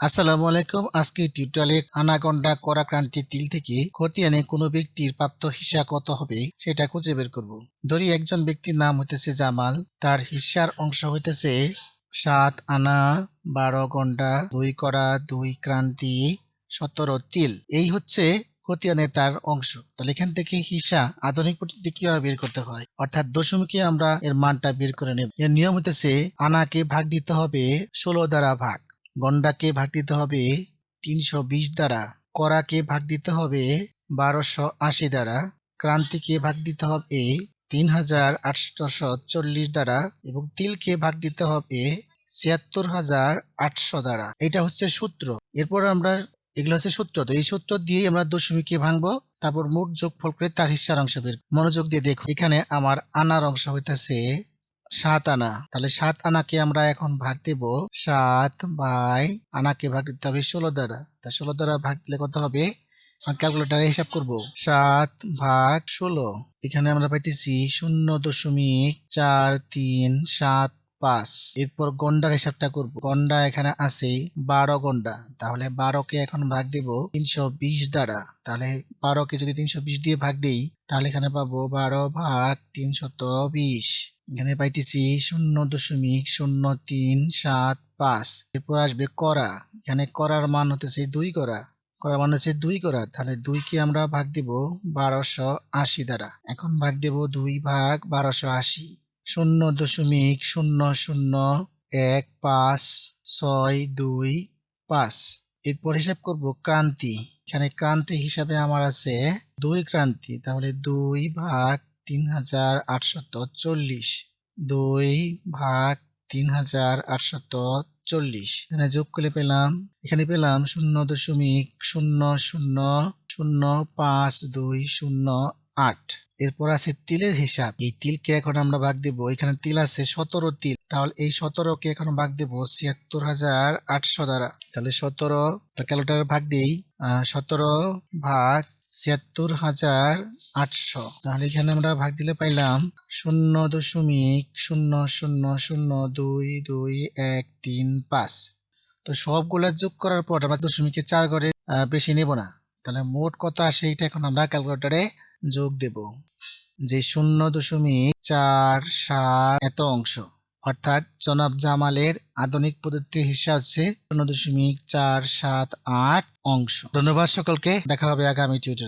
আসসালামু আলাইকুম। আজকে টিউটোরিয়ালে আনাগন্ডা করাক্রান্তি তিল থেকে খতিয়ানে কোনো ব্যক্তির প্রাপ্ত হিসা কত হবে সেটা খুঁজে বের করব। ধরি একজন ব্যক্তির নাম হইতেছে জামাল। তার হিসার অংশ হইতেছে সাত আনা, বারো গন্ডা, দুই করা দুই ক্রান্তি, সতেরো তিল। এই হচ্ছে খতিয়ানে তার অংশ। তাহলে এখান থেকে হিসা আধুনিক পদ্ধতি কীভাবে বের করতে হয়? অর্থাৎ দশমিকে আমরা এর মানটা বের করে নেব। এর নিয়ম হইতেছে আনাকে ভাগ দিতে হবে ষোলো দ্বারা ভাগ। গন্ডাকে ভাগ দিতে হবে তিনশো বিশ দ্বারা, করাকে ভাগ দিতে হবে বারোশো আশি দ্বারা, ক্রান্তিকে ভাগ দিতে হবে তিন হাজার আটশোশো চল্লিশ দ্বারা এবং তিলকে ভাগ দিতে হবে ছিয়াত্তর হাজার আটশো দ্বারা। এটা হচ্ছে সূত্র। এরপর আমরা, এগুলো হচ্ছে সূত্র। তো এই সূত্র দিয়ে আমরা দশমিকে ভাঙবো, তারপর মোট যোগফল করে তার হিসার অংশ বের মনোযোগ দিয়ে দেখো, এখানে আমার আনার অংশ হইতেছে সাত আনা। তাহলে সাত আনাকে আমরা এখন ভাগ দেব সাত বাই আনাকে ভাগ দিতে হবে ষোলো দ্বারা। তা ষোলো দ্বারা ভাগ দিলে কত হবে? ক্যালকুলেটারে হিসাব করব। সাত ভাগ ষোলো। এখানে আমরা পাইতেছি শূন্য দশমিক চার তিন সাত পাঁচ। এরপর গন্ডার হিসাবটা করব। গন্ডা এখানে আছে বারো গন্ডা। তাহলে বারোকে এখন ভাগ দেব তিনশো বিশ দ্বারা। তাহলে বারোকে যদি তিনশো বিশ দিয়ে ভাগ দিই, তাহলে এখানে পাবো বারো ভাগ তিনশত বিশ। এখানে পাইতেছি শূন্য দশমিক শূন্য তিন সাত পাঁচ। এরপর আসবে করা। এখানে করার মান হতেছে দুই করা। করার মান হচ্ছে দুই করা। তাহলে দুইকে আমরা ভাগ দিব বারোশো আশি দ্বারা। এখন ভাগ দেব দুই ভাগ বারোশো আশি। শূন্য দশমিক শূন্য শূন্য এক পাঁচ ছয় দুই পাঁচ। এরপর হিসাব করব ক্রান্তি। এখানে ক্রান্তি হিসাবে আমার আছে দুই ক্রান্তি। তাহলে দুই ভাগ তিন হাজার আটশত চল্লিশ। দুই ভাগ তিন হাজার আটশত চল্লিশ। এখানে যোগ করে পেলাম, এখানে পেলাম শূন্য দশমিক শূন্য শূন্য শূন্য পাঁচ দুই শূন্য আট। এরপর আছে তিলের হিসাব। এই তিলকে এখন আমরা ভাগ দেব। এখানে তিল আছে সতেরো তিল। তাহলে এই সতেরোকে এখন ভাগ দেব ছিয়াত্তর হাজার আটশো দ্বারা। তাহলে সতেরো ক্যালোটার ভাগ দিই সতেরো ভাগ ছিয়াত্তর হাজার আটশো। তাহলে এখানে আমরা ভাগ দিলে পাইলাম শূন্য দশমিক শূন্য শূন্য শূন্য দুই দুই এক তিন পাঁচ। তো সবগুলা যোগ করার পর আমরা দশমিকে চার আহ, বেশি নেব না। তাহলে মোট কত আসে এটা এখন আমরা ক্যালকুলেটরে যোগ দেব। যে শূন্য দশমিক চার সাত এত অংশ। অর্থাৎ জনাব জামালের আধুনিক পদ্ধতির হিসা হচ্ছে শূন্য দশমিক চার সাত আট অংশ। ধন্যবাদ সকলকে। দেখা হবে আগামী টিউটোরিয়ালে